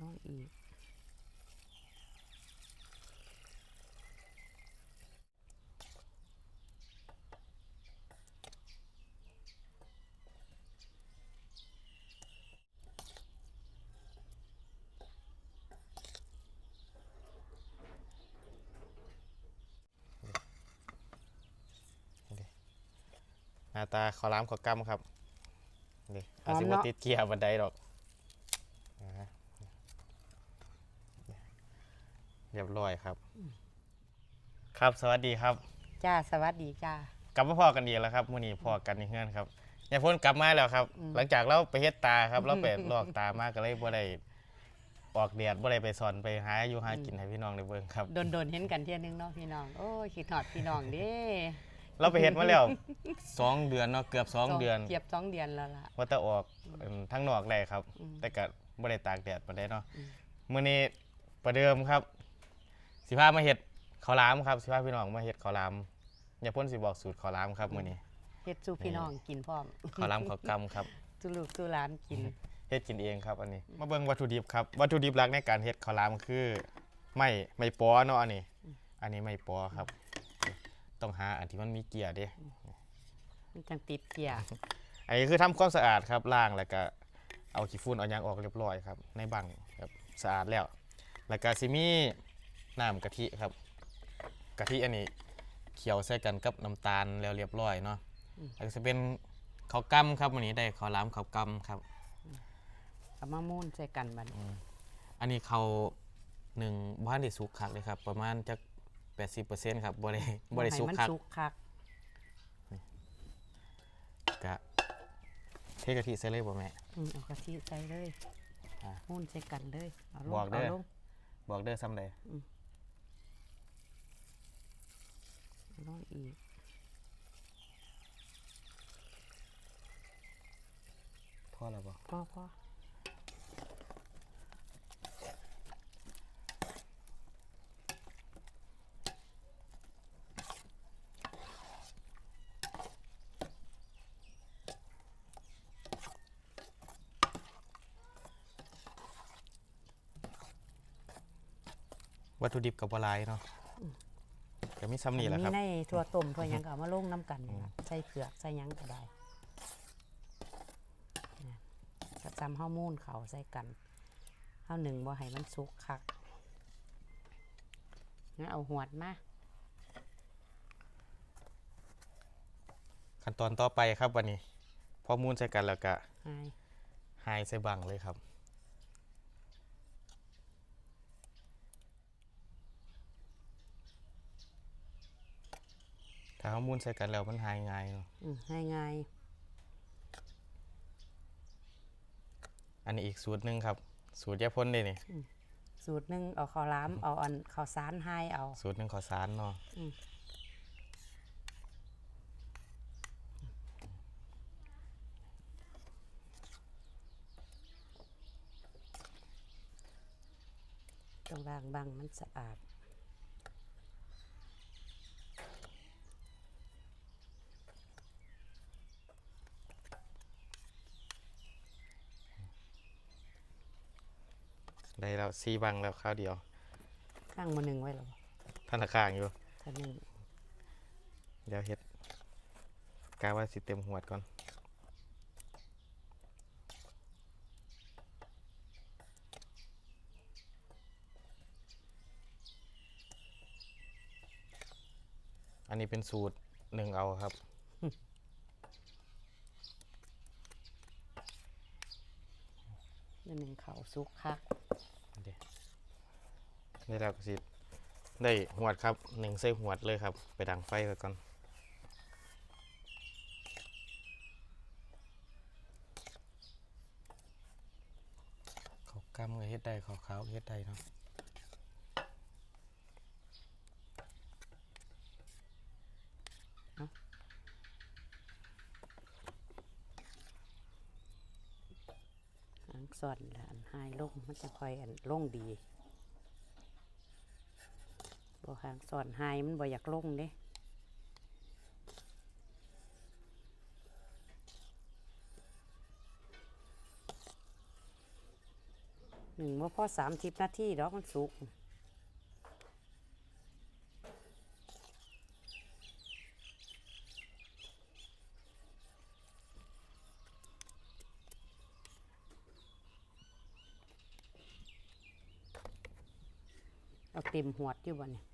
ลงอีก หน้าตาขอล้ามขอกำครับนี่หอาอมสิเนาะว่าติดเกียร์บันไดดอกนะฮะเรียบร้อยครับ ครับสวัสดีครับ จ้าสวัสดีจ้ากลับมาพอกันดีกแล้วครับมื้อนี้พอกันอีกเงื่อนครับยายพ้นกลับมาแล้วครับอืมหลังจากเราไปเฮ็ดตาครับ เราไปลอกตามาก็เลยบ่ได้ออกแดดบ่ได้ไปสอนไปหาอยู่หากินให้พี่น้องได้เบิ่งครับ โดนโดนๆเห็นกันเที่ยนึงเนาะพี่น้อง โอ้ยคิดหอดพี่น้องเด้เราไปเฮ็ดมาแล้วสองเดือนเนาะเกือบสองเดือนเกียบสองเดือนแล้วล่ะ ว่าแต่ออกเอิ่มทั้งนอกได้ครับ อืม แต่ก็บ่ได้ตากแดดปานใดเนาะอืมมื้อนี้ประเดิมครับ สิพามาเฮ็ดข้าวหลามครับสิพาพี่น้องมาเฮ็ดข้าวหลามอย่าพ้นสิบอกสูตรข้าวหลามครับมื้อนี้เฮ็ดสู่พี่น้องกินพร้อมข้าวหลามข้าวกำครับสู่ลูกสู่หลานกินเฮ็ดกินเองครับอันนี้ มาเบิ่งวัตถุดิบครับวัตถุดิบหลักในการเฮ็ดข้าวหลามคือไม้ไม้ปอเนาะอันนี้ อันนี้ไม้ปอครับ ต้องหาอันที่มันมีเกียร์เด้มันจังติดเกียร์อันนี้คือทำความสะอาดครับล้างแล้วก็เอาขี้ฝุ่นเอาหยางออกเรียบร้อยครับ ในบังครับสะอาดแล้ว แล้วก็สิมี น้ำกะทิครับ กะทิอันนี้เคี่ยวใส่กันกับน้ำตาลแล้วเรียบร้อยเนาะแล้วก็จะเป็นข้าวกล้ำครับวันนี้ได้ข้าวหลามข้าวกล้ำครับเอามามูนใส่กันบัดนี้อันนี้เขาหนึ่งบ้านได้สุกคักเลยครับ ประมาณจัก80%ครับบ่ได้บ่ได้สุกให้มันคักสุกคักกะเทกะทิใส่เลยบ่แม่อืมเอากะทิใส่เลยอะมูนใส่กันเลยเอาลงบอกเด้อเอาลงบอกเด้อซ้ำใดเอา ลงอีกพอแล้วบ่พอพอวัตถุดิบกับบ่หลายเนาะก็ มีซ้ำนี่แหละครับ มีในถั่วต้มถั่วหยังก็เอามาลงน้ำกันนี่ล่ะใส่เผือกใส่หยังก็ได้เนี่ยก็จำเฮามูนเขาใส่กันเฮาหนึ่งบ่ให้มันสุกคักงั้นเอาหวดมาขั้นตอนต่อไปครับวันนี้ พอมูนใส่กันแล้วก็ให้ไฮใส่บังเลยครับาเขามูนใส่กันแล้วมันหายง่ายเนาะอืมให้ง่ายอันนี้อีกสูตรหนึ่งครับ สูตรยาพ่นเลยนี่สูตรหนึ่งเอาข้าวหล้ามเอาอันข้าวสารให้เอา สูตรหนึ่งขอสารเนาะอืม ต้องล้างบังมันสะอาด แล้วซีบังแล้วข้าวเดียวข้างมาหนึ่งไว้หรอท่านข้างอยู่ท่าหนึ่งเดี๋ยวเฮ็ดกาว่าสิเต็มหวดก่อนอันนี้เป็นสูตรหนึ่งเอาครับนี่หนึ่งเขาสุกคัก นี่แล้วก็สิได้หวดครับหนึ่งใส่หวดเลยครับ ไปดังไฟไก่อนเขากำก็เฮ็ดได้เขาขาวเฮ็ดได้เนาะหางซ่อนล้ว อันหายลงมันจะค่อยอันลงดีบ่หางสอนหายมันบ่อยากลงเด้หนึ่งว่าพอสามทิพนาทีดอกมันสุก เอาเต็มหวดอยู่บ่เนี่ย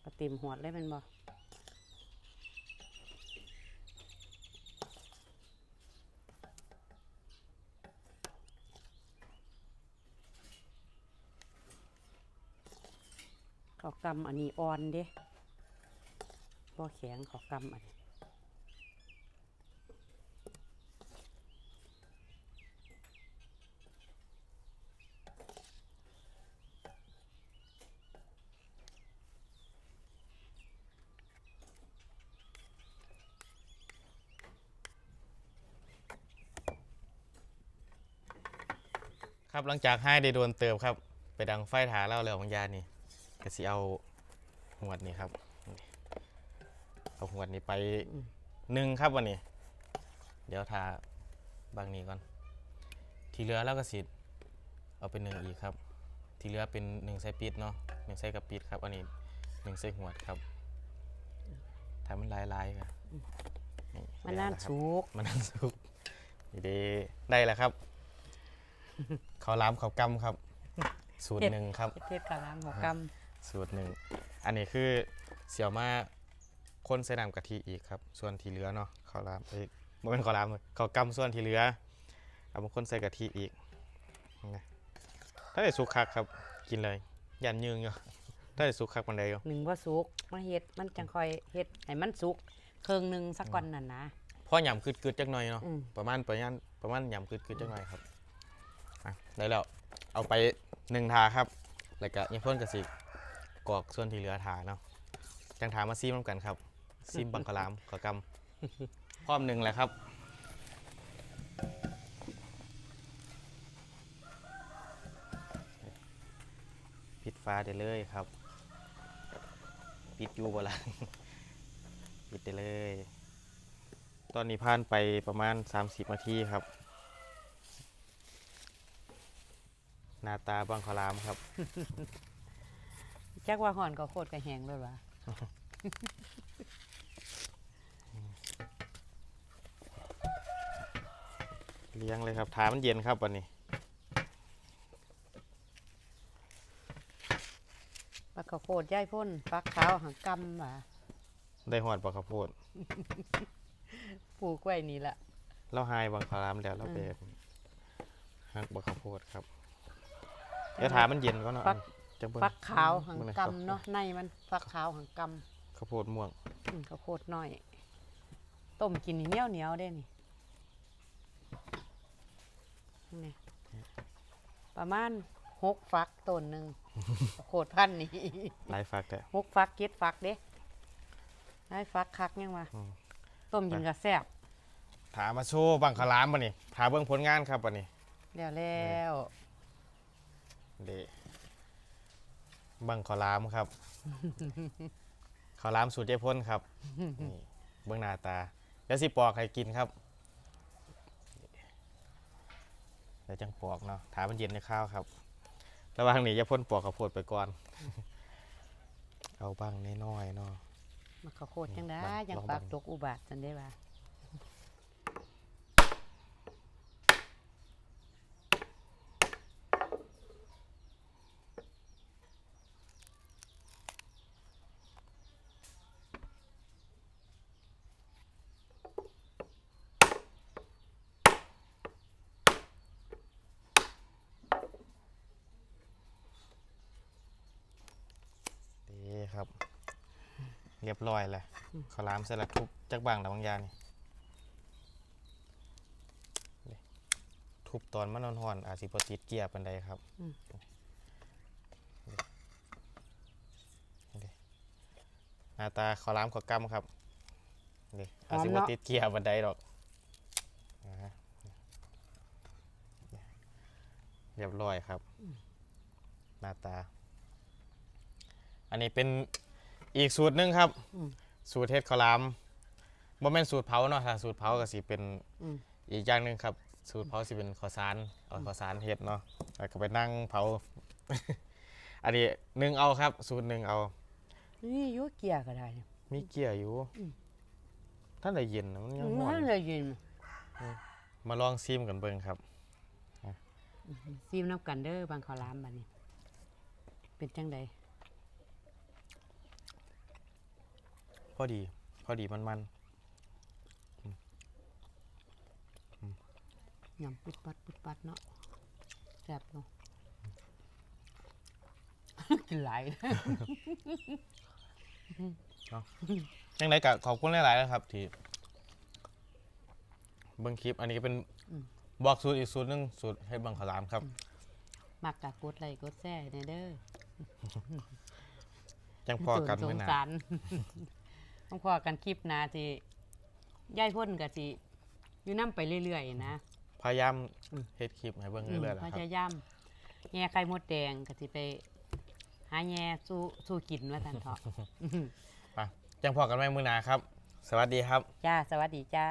เอาเต็มหวดเลยแมันบ่เขากำอันนี้อ่อนเด้บ่แข็งเขากำอันนี้ ครับหลังจากให้ได้โดนเติมครับ ไปดังไฟถาเล่าแล้วบางยานี่ก็สิเอาหวดนี่ครับนี่เอาหวดนี่ไปหนึ่งครับวันนี้ เดี๋ยวทาบางนี้ก่อน ที่เหลือแล้วก็สิเอาเป็นหนึ่งอีกครับ ที่เหลือเป็นหนึ่งไส้ปิดเนาะหนึ่งไส้กับปิดครับอันนี้หนึ่งไส้หวดครับทำมันลายๆครับมันน่านแล้วะครับสุกมันนั่นสุกนี่เดได้แล้วครับ ข้าวหล้ามข้าวกำครับ สูตรหนึ่งครับ เทศกาลามหัวกสูตรหนึ่งอันนี้คือเสี่ยวมาคนใส่น้ำกะทิอีกครับ ส่วนที่เหลือเนาะข้าวหล้ามเอ้ยไม่เป็นข้าวหล้ามเลยข้าวกำส่วนที่เหลือเอามาคนใส่กะทิอีกนะถ้าได้สุกคักครับกินเลยยันยืงอยู่ถ้าได้สุกคักมันได้อยู่ำหนึ่งว่าสุกมาเฮ็ดมันจังค่อยเฮ็ดให้มันสุกเครื่องหนึ่งสักก่อนนั่นนะ พ่อหยำคืดๆจักหน่อยเนาะอืม ประมาณประมาณประมาณยำคืดๆจังหน่อยครับ อะได้แล้ว เอาไปหนึ่งทาครับ แล้วก็ยังเพิ่นกระสิกรอกส่วนที่เหลือทาเนาะ จังทามาซีมนำกันครับ ซีมบังกะลามขอกำพร้อมหนึ่งแล้วครับปิดฟ้าได้เลยครับ ปิดอยู่บ่ละปิดได้เลย ตอนนี้ผ่านไปประมาณ 30นาทีครับ หน้าตาบังคลามครับ จักว่าห่อนก็โคตรก็แห้งเลยว่ะเลี้ยงเลยครับถามันเย็นครับวันนี้ปลาข้าวโพดย่ายพ่นฟักขาวหังกำว่ะได้หอดบักข้าวโพดปลูกไว้นี่ละเราหายบังคลามแล้วเราอืมไปหักบักข้าวโพดครับ เดี๋ยวถามันเย็นก่อนเนาะฟักจะเบิ่งฟักขาวหังบิ่หอยครับกำเนาะในมันฟักขาวหังกข้าวโพดม่วงำอืมข้าวโพดน้อย ต้มกินนี่เหนียวเหนียวๆได้นี่นี่ประมาณหกฟักต้นหนึ่งข้าวโคตรพันธุ์นี่ หลายฟักแต่ หกฟักเจ็ดฟักเด้ได้ฟักคักยังวะอืม ต้มกินกระแซ่บถามาโชว์บังคลามวันนี้ถาเบิ่งผลงานครับวันนี้แล้วแล้ว เดบังคลามครับขาวหลามสูตรเจ๊พ่นครับนี่เบื้องหน้าตาเดี๋ยวสิปอกให้กินครับเดี๋ยวจังปอกเนาะถามมันเย็นในข้าวครับ ระหว่างนี้จะพ่นปอกข้าวโพดไปก่อน เอาบ้างน้อยๆเนาะ มาข้าวโพดจังได้บังยังลองปากบังตกอุบาทจันได้ว่า ดีครับ เรียบร้อยเลยขาวหลามเสร็จแล้วทุบจักบางแต่บางอยางนี่นี่ทุบตอนมันนอนหอนๆอาจสิบติดเกียร์ปันใดครับอืมหน้าตาขาวหลามขาวกำครับนี่อาจสิบติดเกียร์ปันใดดอกนะฮะเรียบร้อยครับ หน้าตา อันนี้เป็น อีกสูตรหนึงครับ อืม สูตรเทศข้าวหลามบ่แม่นสูตรเผาเนาะถ้าสูตรเผาก็สิเป็นอืมอีกอย่างหนึงครับ สูตรเผาสิเป็นข้าวสารเอาข้าวสารเฮ็ดเนาะแล้วก็ไปนั่งเผา อันนี้หนึ่งเอาครับ สูตรหนึ่งเอา นี่อยุ่เกียร์ก็ได้เนี่ย มีเกียร์อยู่อืม ท่านได้เย็นนะมันยังร้อมันนเลยยินมาลองซิมกันเบิ่งครับ ซีมน้ำกันเด้อบางขาวหลามบัดนี้ เป็นจังใด พอดี พอดีมันมันยำปุดปัดปุดปัดเนาะแซ่บเนาะกินหลายๆยังไงก็ขอบคุณหลายๆนะครับ ที่เบิ่งคลิป อันนี้ก็เป็นอืมบอกสูตรอีกสูตรหนึงสูตรเฮ็ดบังขาวหลามครับ มักกะกดไลค์กดแซ่ในเด้อยังพอกันสไม่งนานสาร ต้องพอกันคลิปหนาที่ย่ายพ่นกะสิอยู่น้ำไปเรื่อยๆนะ พยายามเฮ็ดคลิปให้เบิ่งเรื่อยๆแหละพครับยายามแง่ไข่มดแดงกะสิไป หาแง่สู้สู้กินว่าทันเถาะ ไปยังพอกันไหมมือหนาครับ สวัสดีครับ จ้า สวัสดีจ้า